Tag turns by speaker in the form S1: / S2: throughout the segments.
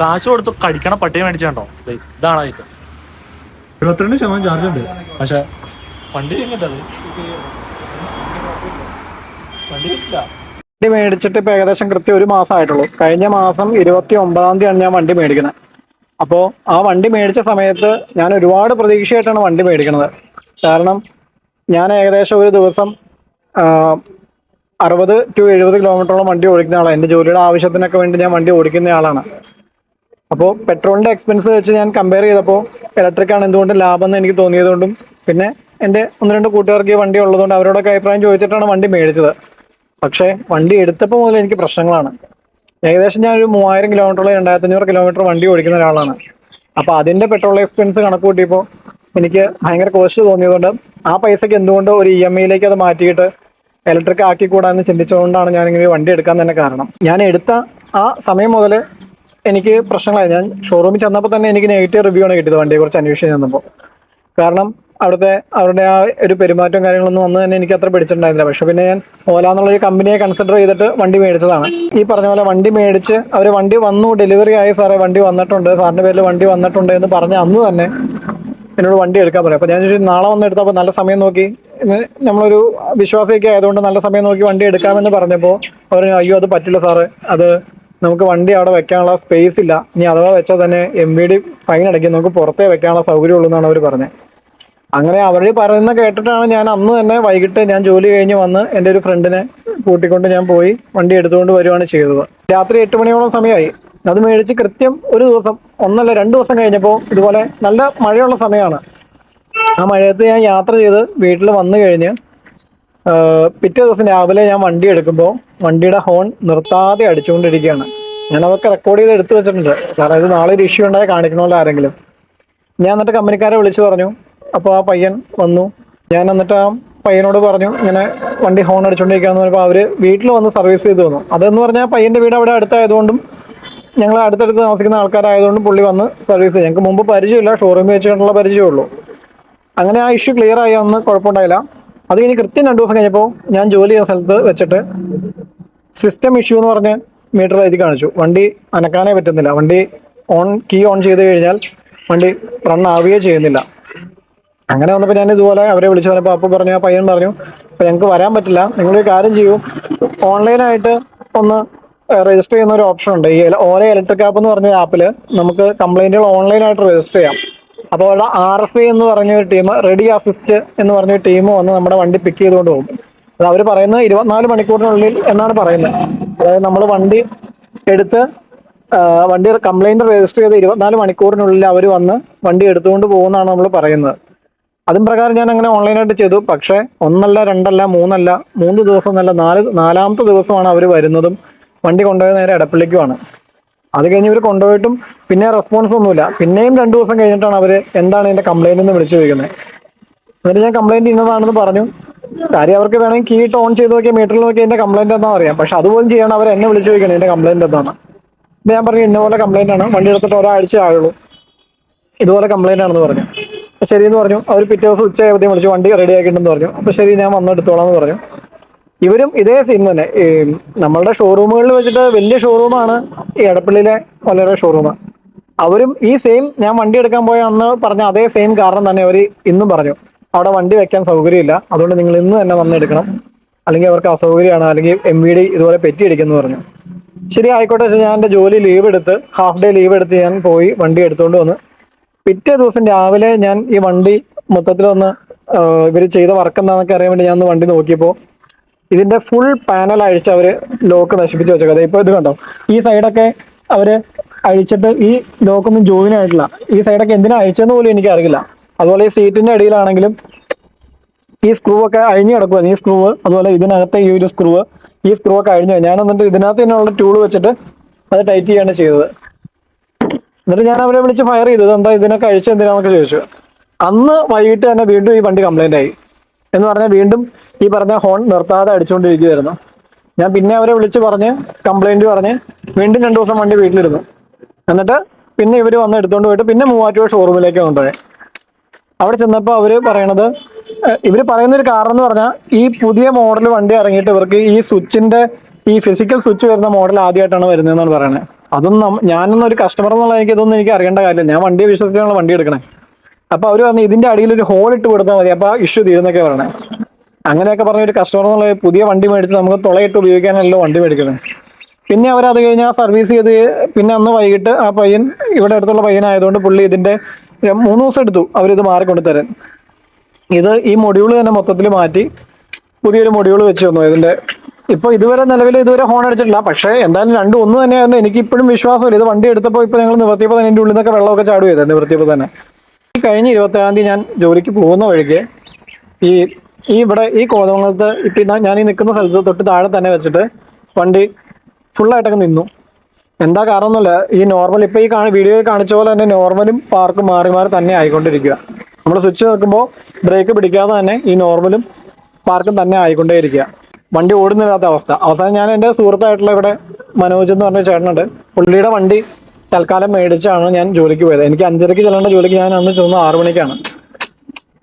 S1: കാശ് കൊടുത്ത് കടിക്കണ പട്ടിയെ മേടിച്ചാണ്ടോ? ദേ, ഇതാണ് ഐറ്റം
S2: ഇരുപത്തിരണ്ട് ശതമാനം ചാർജ് ഉണ്ട്.
S1: പക്ഷെ വണ്ടി വണ്ടി
S3: മേടിച്ചിട്ട് ഇപ്പൊ ഏകദേശം കൃത്യം ഒരു മാസം ആയിട്ടുള്ളൂ. കഴിഞ്ഞ മാസം ഇരുപത്തി ഒമ്പതാം തീയതിയാണ് ഞാൻ വണ്ടി മേടിക്കുന്നത്. അപ്പോൾ ആ വണ്ടി മേടിച്ച സമയത്ത് ഞാൻ ഒരുപാട് പ്രതീക്ഷയായിട്ടാണ് വണ്ടി മേടിക്കുന്നത്. കാരണം ഞാൻ ഏകദേശം ഒരു ദിവസം അറുപത് ടു എഴുപത് കിലോമീറ്ററോളം വണ്ടി ഓടിക്കുന്ന ആളാണ്. എന്റെ ജോലിയുടെ ആവശ്യത്തിനൊക്കെ വേണ്ടി ഞാൻ വണ്ടി ഓടിക്കുന്ന ആളാണ്. അപ്പോൾ പെട്രോളിന്റെ എക്സ്പെൻസ് വെച്ച് ഞാൻ കമ്പയർ ചെയ്തപ്പോൾ ഇലക്ട്രിക്കാണ് എന്തുകൊണ്ടും ലാഭം എന്ന് എനിക്ക് തോന്നിയതുകൊണ്ടും പിന്നെ എന്റെ ഒന്ന് രണ്ട് കൂട്ടുകാർക്ക് ഈ വണ്ടി ഉള്ളതുകൊണ്ട് അവരോടൊക്കെ അഭിപ്രായം ചോദിച്ചിട്ടാണ് വണ്ടി മേടിച്ചത്. പക്ഷേ വണ്ടി എടുത്തപ്പോൾ മുതൽ എനിക്ക് പ്രശ്നങ്ങളാണ്. ഏകദേശം ഞാൻ ഒരു മൂവായിരം കിലോമീറ്റർ രണ്ടായിരത്തി അഞ്ഞൂറ് കിലോമീറ്റർ വണ്ടി ഓടിക്കുന്ന ഒരാളാണ്. അപ്പോൾ അതിന്റെ പെട്രോൾ എക്സ്പെൻസ് കണക്ക് കൂട്ടിയപ്പോൾ എനിക്ക് ഭയങ്കര കോസ്റ്റ് തോന്നിയതുകൊണ്ട് ആ പൈസയ്ക്ക് എന്തുകൊണ്ട് ഒരു ഇ എം ഐയിലേക്ക് അത് മാറ്റിയിട്ട് ഇലക്ട്രിക് ആക്കിക്കൂടാന്ന് ചിന്തിച്ചുകൊണ്ടാണ് ഞാൻ ഇങ്ങനെ വണ്ടി എടുക്കാൻ തന്നെ കാരണം. ഞാൻ എടുത്ത ആ സമയം മുതൽ എനിക്ക് പ്രശ്നങ്ങളായി. ഞാൻ ഷോറൂമിൽ ചെന്നപ്പോൾ തന്നെ എനിക്ക് നെഗറ്റീവ് റിവ്യൂ ആണ് കിട്ടിയത് വണ്ടിയെ കുറിച്ച് അന്വേഷിച്ച് ചെന്നപ്പോൾ കാരണം അവിടുത്തെ അവരുടെ ആ ഒരു പെരുമാറ്റവും കാര്യങ്ങളൊന്നും അന്ന് തന്നെ എനിക്ക് അത്ര പിടിച്ചിട്ടുണ്ടായിരുന്നില്ല. പക്ഷെ പിന്നെ ഞാൻ ഓല എന്നുള്ള ഒരു കമ്പനിയെ കൺസിഡർ ചെയ്തിട്ട് വണ്ടി മേടിച്ചതാണ്. ഈ പറഞ്ഞ പോലെ വണ്ടി മേടിച്ച് അവർ വണ്ടി വന്നു ഡെലിവറി ആയി സാറേ വണ്ടി വന്നിട്ടുണ്ട്. സാറിന്റെ പേരിൽ വണ്ടി വന്നിട്ടുണ്ട് എന്ന് പറഞ്ഞ അന്ന് തന്നെ എന്നോട് വണ്ടി എടുക്കാൻ പറയും അപ്പോൾ ഞാൻ ചോദിച്ചു നാളെ വന്ന് എടുത്തപ്പോൾ നല്ല സമയം നോക്കി. നമ്മളൊരു വിശ്വാസിയൊക്കെ ആയതുകൊണ്ട് നല്ല സമയം നോക്കി വണ്ടി എടുക്കാമെന്ന് പറഞ്ഞപ്പോൾ അവർ അയ്യോ അത് പറ്റില്ല സാറ്. അത് നമുക്ക് വണ്ടി അവിടെ വെക്കാനുള്ള സ്പേസ് ഇല്ല. ഇനി അഥവാ വെച്ചാൽ തന്നെ എം വി ഡി ഫൈൻ അടയ്ക്കും. നമുക്ക് പുറത്തേ വെക്കാനുള്ള സൗകര്യമുള്ളൂ എന്നാണ് അവർ പറഞ്ഞത്. അങ്ങനെ അവർ പറയുന്ന കേട്ടിട്ടാണ് ഞാൻ അന്ന് തന്നെ വൈകിട്ട് ഞാൻ ജോലി കഴിഞ്ഞ് വന്ന് എന്റെ ഒരു ഫ്രണ്ടിനെ കൂട്ടിക്കൊണ്ട് ഞാൻ പോയി വണ്ടി എടുത്തുകൊണ്ട് വരുവാണ് ചെയ്തത്. രാത്രി എട്ട് മണിയോളം സമയമായി. അത് മേടിച്ച് കൃത്യം ഒരു ദിവസം ഒന്നല്ല രണ്ട് ദിവസം കഴിഞ്ഞപ്പോൾ ഇതുപോലെ നല്ല മഴയുള്ള സമയമാണ്. ആ മഴയത്ത് ഞാൻ യാത്ര ചെയ്ത് വീട്ടിൽ വന്നു കഴിഞ്ഞ് പിറ്റേ ദിവസം രാവിലെ ഞാൻ വണ്ടി എടുക്കുമ്പോൾ വണ്ടിയുടെ ഹോൺ നിർത്താതെ അടിച്ചുകൊണ്ടിരിക്കുകയാണ്. ഞാൻ അതൊക്കെ റെക്കോർഡ് ചെയ്ത് എടുത്തു വെച്ചിട്ടുണ്ട്. കാരണം ഇത് നാളെ ഒരു ഇഷ്യൂ ഉണ്ടായി കാണിക്കണമല്ലോ ആരെങ്കിലും. ഞാൻ എന്നിട്ട് കമ്പനിക്കാരെ വിളിച്ചു പറഞ്ഞു. അപ്പോൾ ആ പയ്യൻ വന്നു. ഞാൻ എന്നിട്ട് ആ പയ്യനോട് പറഞ്ഞു ഇങ്ങനെ വണ്ടി ഹോൺ അടിച്ചുകൊണ്ടിരിക്കുകയെന്ന് പറഞ്ഞപ്പോൾ അവർ വീട്ടിൽ വന്ന് സർവീസ് ചെയ്തു തന്നു. അതെന്ന് പറഞ്ഞാൽ പയ്യന്റെ വീട് അവിടെ അടുത്തായതുകൊണ്ടും ഞങ്ങൾ അടുത്തടുത്ത് താമസിക്കുന്ന ആൾക്കാരായതുകൊണ്ടും പുള്ളി വന്ന് സർവീസ് ചെയ്തു. ഞങ്ങൾക്ക് മുമ്പ് പരിചയമില്ല ഷോറൂമിൽ വെച്ചിട്ടുള്ള പരിചയമുള്ളൂ. അങ്ങനെ ആ ഇഷ്യൂ ക്ലിയർ ആയി അന്ന് കുഴപ്പമുണ്ടായില്ല. അത് കഴിഞ്ഞ് കൃത്യം രണ്ടു ദിവസം കഴിഞ്ഞപ്പോൾ ഞാൻ ജോലി ചെയ്ത സ്ഥലത്ത് വെച്ചിട്ട് സിസ്റ്റം ഇഷ്യൂ എന്ന് പറഞ്ഞ് മീറ്റർ എഴുതി കാണിച്ചു. വണ്ടി അനക്കാനേ പറ്റുന്നില്ല. വണ്ടി ഓൺ കീ ഓൺ ചെയ്ത് കഴിഞ്ഞാൽ വണ്ടി റൺ ആവുകയോ ചെയ്യുന്നില്ല. അങ്ങനെ വന്നപ്പോൾ ഞാൻ ഇതുപോലെ അവരെ വിളിച്ചു പറഞ്ഞപ്പോൾ അപ്പോൾ പറഞ്ഞു ആ പയ്യൻ പറഞ്ഞു അപ്പോൾ ഞങ്ങൾക്ക് വരാൻ പറ്റില്ല. നിങ്ങളൊരു കാര്യം ചെയ്യൂ. ഓൺലൈനായിട്ട് ഒന്ന് രജിസ്റ്റർ ചെയ്യുന്ന ഒരു ഓപ്ഷൻ ഉണ്ട്. ഈ ഓല ഇലക്ട്രിക് ആപ്പ് എന്ന് പറഞ്ഞ ആപ്പിൽ നമുക്ക് കംപ്ലൈന്റുകൾ ഓൺലൈനായിട്ട് രജിസ്റ്റർ ചെയ്യാം. അപ്പോൾ അവിടെ ആർ ഐ എന്ന് പറഞ്ഞ ഒരു ടീം റെഡി അസിസ്റ്റ് എന്ന് പറഞ്ഞ ഒരു ടീം വന്ന് നമ്മുടെ വണ്ടി പിക്ക് ചെയ്തുകൊണ്ട് പോകും. അത് അവർ പറയുന്നത് ഇരുപത്തിനാല് മണിക്കൂറിനുള്ളിൽ എന്നാണ് പറയുന്നത്. അതായത് നമ്മൾ വണ്ടി എടുത്ത് വണ്ടി കംപ്ലൈന്റ് രജിസ്റ്റർ ചെയ്ത് ഇരുപത്തിനാല് മണിക്കൂറിനുള്ളിൽ അവർ വന്ന് വണ്ടി എടുത്തുകൊണ്ട് പോകുന്നതാണ് നമ്മൾ പറയുന്നത്. അതും പ്രകാരം ഞാൻ അങ്ങനെ ഓൺലൈനായിട്ട് ചെയ്തു. പക്ഷേ ഒന്നല്ല രണ്ടല്ല മൂന്നല്ല മൂന്ന് ദിവസം എന്നല്ല നാല് നാലാമത്തെ ദിവസമാണ് അവർ വരുന്നതും വണ്ടി കൊണ്ടുപോയ നേരെ എടപ്പള്ളിക്കുമാണ്. അത് കഴിഞ്ഞ് ഇവർ കൊണ്ടുപോയിട്ടും പിന്നെ റെസ്പോൺസ് ഒന്നുമില്ല. പിന്നെയും രണ്ടു ദിവസം കഴിഞ്ഞിട്ടാണ് അവർ എന്താണ് എന്റെ കംപ്ലൈന്റ് എന്ന് വിളിച്ചു ചോദിക്കുന്നത്. എന്നിട്ട് ഞാൻ കംപ്ലൈന്റ് ഇന്നതാണെന്ന് പറഞ്ഞു. കാര്യം അവർക്ക് വേണമെങ്കിൽ കീ ഇട്ട് ഓൺ ചെയ്ത് നോക്കിയാൽ മീറ്ററിൽ നോക്കി എന്റെ കംപ്ലൈന്റ് എന്താണെന്ന് അറിയാം. പക്ഷെ അതുപോലും ചെയ്യാൻ അവർ എന്നെ വിളിച്ചു ചോദിക്കണം എന്റെ കംപ്ലൈന്റ് എന്താണ് ഞാൻ പറഞ്ഞു ഇന്നപോലെ കംപ്ലൈന്റ് ആണ്. വണ്ടി എടുത്തിട്ട് ഒരാഴ്ച ആയുള്ളൂ. ഇതുപോലെ കംപ്ലൈന്റ് ആണെന്ന് പറഞ്ഞു. ശരി എന്ന് പറഞ്ഞു. അവർ പിറ്റേ ദിവസം ഉച്ച ആയപ്പോഴത്തേക്കും വിളിച്ചു വണ്ടി റെഡി ആക്കിയിട്ടുണ്ടെന്ന് പറഞ്ഞു. അപ്പോൾ ശരി ഞാൻ വന്നെടുത്തോളാം എന്ന് പറഞ്ഞു. ഇവരും ഇതേ സീൻ തന്നെ. നമ്മളുടെ ഷോറൂമുകളിൽ വെച്ചിട്ട് വലിയ ഷോറൂമാണ് ഈ എടപ്പള്ളിയിലെ വളരെ ഷോറൂം അവരും ഈ സെയിം ഞാൻ വണ്ടി എടുക്കാൻ പോയ അന്ന് പറഞ്ഞ അതേ സെയിം കാരണം തന്നെ അവർ ഇന്നും പറഞ്ഞു. അവിടെ വണ്ടി വെക്കാൻ സൗകര്യമില്ല. അതുകൊണ്ട് നിങ്ങൾ ഇന്ന് തന്നെ വന്ന് എടുക്കണം. അല്ലെങ്കിൽ അവർക്ക് അസൗകര്യമാണ്. അല്ലെങ്കിൽ എം വി ഡി ഇതുപോലെ പെറ്റിയടിക്കുന്നു പറഞ്ഞു. ശരി ആയിക്കോട്ടെ ഞാൻ എന്റെ ജോലി ലീവ് എടുത്ത് ഹാഫ് ഡേ ലീവ് എടുത്ത് ഞാൻ പോയി വണ്ടി എടുത്തുകൊണ്ട് വന്ന്. പിറ്റേ ദിവസം രാവിലെ ഞാൻ ഈ വണ്ടി മൊത്തത്തിലൊന്ന് ഇവർ ചെയ്ത വർക്ക് എന്താണെന്നൊക്കെ അറിയാൻ വേണ്ടി ഞാൻ വണ്ടി നോക്കിയപ്പോൾ ഇതിന്റെ ഫുൾ പാനൽ അഴിച്ച് അവർ ലോക്ക് നശിപ്പിച്ച് വെച്ചേക്കത് ഇപ്പൊ ഇത് കണ്ടോ? ഈ സൈഡൊക്കെ അവർ അഴിച്ചിട്ട് ഈ ലോക്കൊന്നും ജോയിൻ ആയിട്ടില്ല. ഈ സൈഡൊക്കെ എന്തിനാ അഴിച്ചെന്ന് പോലും എനിക്ക് അറിയില്ല അതുപോലെ ഈ സീറ്റിന്റെ അടിയിലാണെങ്കിലും ഈ സ്ക്രൂ ഒക്കെ അഴിഞ്ഞു കിടക്കുവാണ് ഈ സ്ക്രൂ അതുപോലെ ഇതിനകത്തെ ഈ ഒരു സ്ക്രൂ ഈ സ്ക്രൂ ഒക്കെ അഴിഞ്ഞു ഞാൻ എന്നിട്ട് ഇതിനകത്ത് തന്നെയുള്ള ടൂൾ വെച്ചിട്ട് അത് ടൈറ്റ് ചെയ്യാണ് ചെയ്തത്. എന്നിട്ട് ഞാൻ അവരെ വിളിച്ച് ഫയർ ചെയ്തത് എന്താ ഇതിനൊക്കെ അഴിച്ച് എന്തിനാന്നൊക്കെ ചോദിച്ചു. അന്ന് വൈകിട്ട് തന്നെ വീണ്ടും ഈ വണ്ടി കംപ്ലൈന്റ് ആയി. എന്ന് പറഞ്ഞാൽ വീണ്ടും ഈ പറഞ്ഞ ഹോൺ നിർത്താതെ അടിച്ചുകൊണ്ടിരിക്കുകയായിരുന്നു ഞാൻ പിന്നെ അവരെ വിളിച്ച് പറഞ്ഞ് കംപ്ലൈന്റ് പറഞ്ഞ് വീണ്ടും രണ്ടു ദിവസം വണ്ടി വീട്ടിലിരുന്നു. എന്നിട്ട് പിന്നെ ഇവർ വന്ന് എടുത്തുകൊണ്ട് പോയിട്ട് പിന്നെ മൂവാറ്റുപുഴ ഷോറൂമിലേക്ക് കൊണ്ടുപോയി. അവിടെ ചെന്നപ്പോൾ അവർ പറയണത് ഇവർ പറയുന്ന ഒരു കാരണം എന്ന് പറഞ്ഞാൽ ഈ പുതിയ മോഡൽ വണ്ടി ഇറങ്ങിയിട്ട് ഇവർക്ക് ഈ സ്വിച്ചിന്റെ ഈ ഫിസിക്കൽ സ്വിച്ച് വരുന്ന മോഡൽ ആദ്യമായിട്ടാണ് വരുന്നതെന്നാണ് പറയുന്നത് അതൊന്നും ഞാനൊന്നും ഒരു കസ്റ്റമർ എന്നുള്ള എനിക്ക് ഇതൊന്നും എനിക്ക് അറിയേണ്ട കാര്യമില്ല. ഞാൻ വണ്ടിയെ വിശ്വസിച്ചാണ് വണ്ടി എടുക്കണേ. അപ്പൊ അവർ പറഞ്ഞു ഇതിന്റെ അടിയിൽ ഒരു ഹോൾ ഇട്ട് കൊടുത്താൽ മതി. അപ്പൊ ഇഷ്യൂ തീരുന്നൊക്കെ പറയണേ അങ്ങനെയൊക്കെ പറഞ്ഞ ഒരു കസ്റ്റമർ എന്നുള്ള പുതിയ വണ്ടി മേടിച്ച് നമുക്ക് തുളയിട്ട് ഉപയോഗിക്കാനല്ലോ വണ്ടി മേടിക്കുന്നത്. പിന്നെ അവർ അത് ആ സർവീസ് ചെയ്ത് പിന്നെ അന്ന് വൈകിട്ട് ആ പയ്യൻ ഇവിടെ അടുത്തുള്ള പയ്യനായതുകൊണ്ട് പുള്ളി ഇതിന്റെ മൂന്ന് ദിവസം എടുത്തു അവരിത് മാറിക്കൊണ്ട് തരാൻ ഇത് ഈ മൊഡ്യൂൾ തന്നെ മൊത്തത്തിൽ മാറ്റി പുതിയൊരു മൊഡ്യൂൾ വെച്ച് തന്നു. ഇതിന്റെ ഇപ്പൊ ഇതുവരെ നിലവിൽ ഇതുവരെ ഹോൺ അടിച്ചിട്ടില്ല. പക്ഷേ എന്തായാലും രണ്ടും ഒന്ന് തന്നെയായിരുന്നു. എനിക്ക് ഇപ്പോഴും വിശ്വാസമില്ല. ഇത് വണ്ടി എടുത്തപ്പോൾ ഇപ്പൊ ഞങ്ങൾ നിവർത്തിയപ്പോൾ തന്നെ എന്റെ ഉള്ളിൽ നിന്നൊക്കെ വെള്ളമൊക്കെ ചാടുകയായിരുന്നു. നിവർത്തിയപ്പോൾ തന്നെ. ഈ കഴിഞ്ഞ ഇരുപത്തേഴാം തീയതി ഞാൻ ജോലിക്ക് പോകുന്ന വഴിക്ക് ഈ ഈ ഇവിടെ ഈ കോതമംഗലത്ത് ഇപ്പൊ ഞാൻ ഈ നിൽക്കുന്ന സ്ഥലത്ത് തൊട്ട് താഴെ തന്നെ വെച്ചിട്ട് വണ്ടി ഫുള്ളായിട്ടൊക്കെ നിന്നു. എന്താ കാരണമൊന്നുമില്ല ഈ നോർമൽ ഇപ്പൊ ഈ കാണി വീഡിയോയിൽ കാണിച്ച പോലെ തന്നെ നോർമലും പാർക്കും മാറി മാറി തന്നെ ആയിക്കൊണ്ടിരിക്കുക. നമ്മൾ സ്വിച്ച് നോക്കുമ്പോൾ ബ്രേക്ക് പിടിക്കാതെ തന്നെ ഈ നോർമലും പാർക്കും തന്നെ ആയിക്കൊണ്ടേയിരിക്കുക. വണ്ടി ഓടുന്നില്ലാത്ത അവസ്ഥ. അവസാനം ഞാൻ എന്റെ സുഹൃത്തായിട്ടുള്ള ഇവിടെ മനോജ് എന്ന് പറഞ്ഞ ചേട്ടനുണ്ട്. പുള്ളിയുടെ വണ്ടി തൽക്കാലം മേടിച്ചാണ് ഞാൻ ജോലിക്ക് പോയത്. എനിക്ക് അഞ്ചരയ്ക്ക് ചെല്ലേണ്ട ജോലിക്ക് ഞാൻ അന്ന് ചെന്നു ആറു മണിക്കാണ്.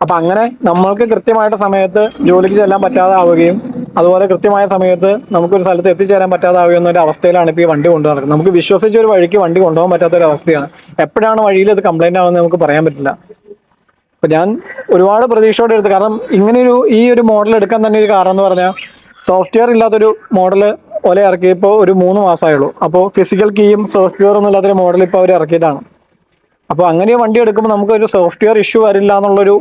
S3: അപ്പൊ അങ്ങനെ നമ്മൾക്ക് കൃത്യമായിട്ട് സമയത്ത് ജോലിക്ക് ചെല്ലാൻ പറ്റാതെ ആവുകയും അതുപോലെ കൃത്യമായ സമയത്ത് നമുക്കൊരു സ്ഥലത്ത് എത്തിച്ചേരാൻ പറ്റാതെ ആവുകയെന്ന ഒരു അവസ്ഥയിലാണ് ഇപ്പോൾ ഈ വണ്ടി കൊണ്ടു നടക്കുന്നത്. നമുക്ക് വിശ്വസിച്ച ഒരു വഴിക്ക് വണ്ടി കൊണ്ടുപോകാൻ പറ്റാത്ത ഒരു അവസ്ഥയാണ്. എപ്പോഴാണ് വഴിയിൽ അത് കംപ്ലൈന്റ് ആവുന്നത് നമുക്ക് പറയാൻ പറ്റില്ല. അപ്പൊ ഞാൻ ഒരുപാട് പ്രതീക്ഷയോടെ എടുത്തു. കാരണം ഇങ്ങനെയൊരു ഈ ഒരു മോഡൽ എടുക്കാൻ തന്നെ ഒരു കാരണം എന്ന് പറഞ്ഞാൽ സോഫ്റ്റ്വെയർ ഇല്ലാത്തൊരു മോഡൽ ഒല ഇറക്കിയപ്പോൾ ഒരു മൂന്ന് മാസമായുള്ളൂ അപ്പോൾ ഫിസിക്കൽ കീയും സോഫ്റ്റ്വെയർ ഒന്നും ഇല്ലാത്തൊരു മോഡൽ ഇപ്പോൾ അവർ ഇറക്കിയതാണ്. അപ്പോൾ അങ്ങനെ വണ്ടി എടുക്കുമ്പോൾ നമുക്കൊരു സോഫ്റ്റ്വെയർ ഇഷ്യൂ വരില്ല എന്നുള്ളൊരു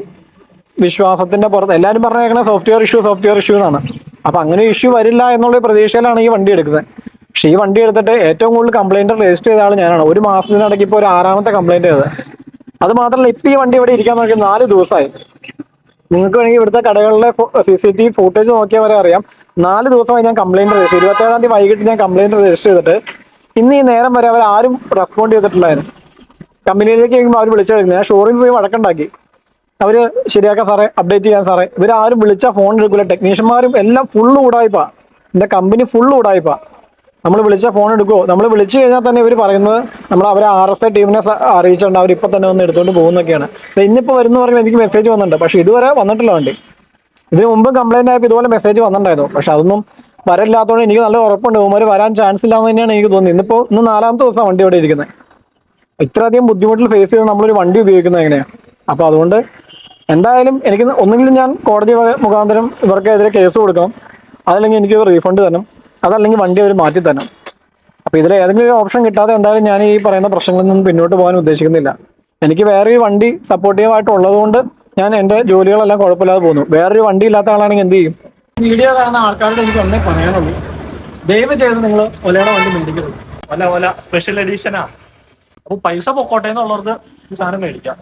S3: വിശ്വാസത്തിന്റെ പുറത്ത് എല്ലാവരും പറഞ്ഞേക്കണേ സോഫ്റ്റ്വെയർ ഇഷ്യൂ സോഫ്റ്റ്വെയർ ഇഷ്യൂ എന്നാണ്. അപ്പോൾ അങ്ങനെ ഇഷ്യൂ വരില്ല എന്നുള്ള പ്രതീക്ഷയിലാണ് ഈ വണ്ടി എടുക്കുന്നത്. പക്ഷേ ഈ വണ്ടി എടുത്തിട്ട് ഏറ്റവും കൂടുതൽ കംപ്ലൈന്റ് രജിസ്റ്റർ ചെയ്ത ആൾ ഞാനാണ്. ഒരു മാസത്തിനിടയ്ക്ക് ഇപ്പോൾ ഒരു ആറാമത്തെ കംപ്ലൈന്റ് ചെയ്തത്. അത് മാത്രമല്ല ഇപ്പം ഈ വണ്ടി ഇവിടെ ഇരിക്കാൻ നോക്കി നാല് ദിവസമായി നിങ്ങൾക്ക് വേണമെങ്കിൽ ഇവിടുത്തെ കടകളിലെ സി സി ടി ഫുട്ടേജ് നോക്കിയാൽ വരെ അറിയാം. നാല് ദിവസമായി ഞാൻ കംപ്ലൈന്റ് രജിസ്റ്റർ ചെയ്തു. ഇരുപത്തേഴാം തീയതി വൈകിട്ട് ഞാൻ കംപ്ലൈന്റ് രജിസ്റ്റർ ചെയ്തിട്ട് ഇന്ന് ഈ നേരം വരെ അവർ ആരും റെസ്പോണ്ട് ചെയ്തിട്ടില്ലായിരുന്നു. കമ്പനിയിലേക്ക് കഴിയുമ്പോൾ അവർ വിളിച്ചു ഞാൻ ഷോറൂമിൽ പോയി വഴക്കുണ്ടാക്കി. അവർ ശരിയാക്കാൻ സാറേ അപ്ഡേറ്റ് ചെയ്യാൻ സാറേ. ഇവരാരും വിളിച്ചാൽ ഫോൺ എടുക്കില്ല ടെക്നീഷ്യന്മാരും എല്ലാം ഫുള്ള് ഉടായിപ്പാ എന്റെ കമ്പനി ഫുള്ള് ഉടായിപ്പാ നമ്മൾ വിളിച്ചാൽ ഫോൺ എടുക്കുമോ നമ്മൾ വിളിച്ചു കഴിഞ്ഞാൽ തന്നെ ഇവർ പറയുന്നത് നമ്മൾ അവരെ ആർ എസ് ഐ ടീമിനെ അറിയിച്ചിട്ടുണ്ട്. അവർ ഇപ്പം തന്നെ വന്ന് എടുത്തുകൊണ്ട് പോകുന്നൊക്കെയാണ്. ഇന്നിപ്പോൾ ഇന്നിപ്പോ വരുന്ന പറയുമ്പോൾ എനിക്ക് മെസ്സേജ് വന്നിട്ടുണ്ട്. പക്ഷേ ഇതുവരെ വന്നിട്ടില്ല വണ്ടി. ഇതിന് മുമ്പ് കംപ്ലൈന്റ് ആയപ്പോൾ ഇതുപോലെ മെസ്സേജ് വന്നിട്ടുണ്ടായിരുന്നു. പക്ഷെ അതൊന്നും വരല്ലാത്തതുകൊണ്ട് എനിക്ക് നല്ല ഉറപ്പുണ്ട്. ഉമ്മര് വരാൻ ചാൻസ് ഇല്ലാന്ന് തന്നെയാണ് എനിക്ക് തോന്നുന്നത്. ഇന്നിപ്പോ ഇന്ന് നാലാമത്തെ ദിവസം വണ്ടി ഇവിടെ ഇരിക്കുന്നത്. ഇത്രയധികം ബുദ്ധിമുട്ടിൽ ഫേസ് ചെയ്ത് നമ്മളൊരു വണ്ടി ഉപയോഗിക്കുന്നത് എങ്ങനെയാണ് അപ്പൊ അതുകൊണ്ട് എന്തായാലും എനിക്ക് ഒന്നുകിലും ഞാൻ കോടതി മുഖാന്തരം ഇവർക്കെതിരെ കേസ് കൊടുക്കണം. അതല്ലെങ്കിൽ എനിക്ക് റീഫണ്ട് തരണം. അതല്ലെങ്കിൽ വണ്ടി അവർ മാറ്റി തരണം. അപ്പൊ ഇതിൽ ഏതെങ്കിലും ഒരു ഓപ്ഷൻ കിട്ടാതെ എന്തായാലും ഞാൻ ഈ പറയുന്ന പ്രശ്നങ്ങളിൽ നിന്നും പിന്നോട്ട് പോകാൻ ഉദ്ദേശിക്കുന്നില്ല. എനിക്ക് വേറെ ഈ വണ്ടി സപ്പോർട്ടീവായിട്ട് ഉള്ളതുകൊണ്ട് ഞാൻ എന്റെ ജോലികളെല്ലാം കുഴപ്പമില്ലാതെ പോകുന്നു. വേറൊരു വണ്ടി ഇല്ലാത്ത ആളാണെങ്കിൽ എന്ത് ചെയ്യും? വീഡിയോ കാണുന്ന ആൾക്കാരോട് എനിക്ക് ഒന്നേ പറയാനുള്ളൂ. ദയവ് ചെയ്ത് നിങ്ങൾ ഒലയുടെ വണ്ടി മേടിക്കരുത്.
S1: ഒല ഒല സ്പെഷ്യൽ എഡീഷനാ അപ്പൊ പൈസ പൊക്കോട്ടെ എന്നുള്ളവർക്ക് ഈ സാധനം മേടിക്കാം.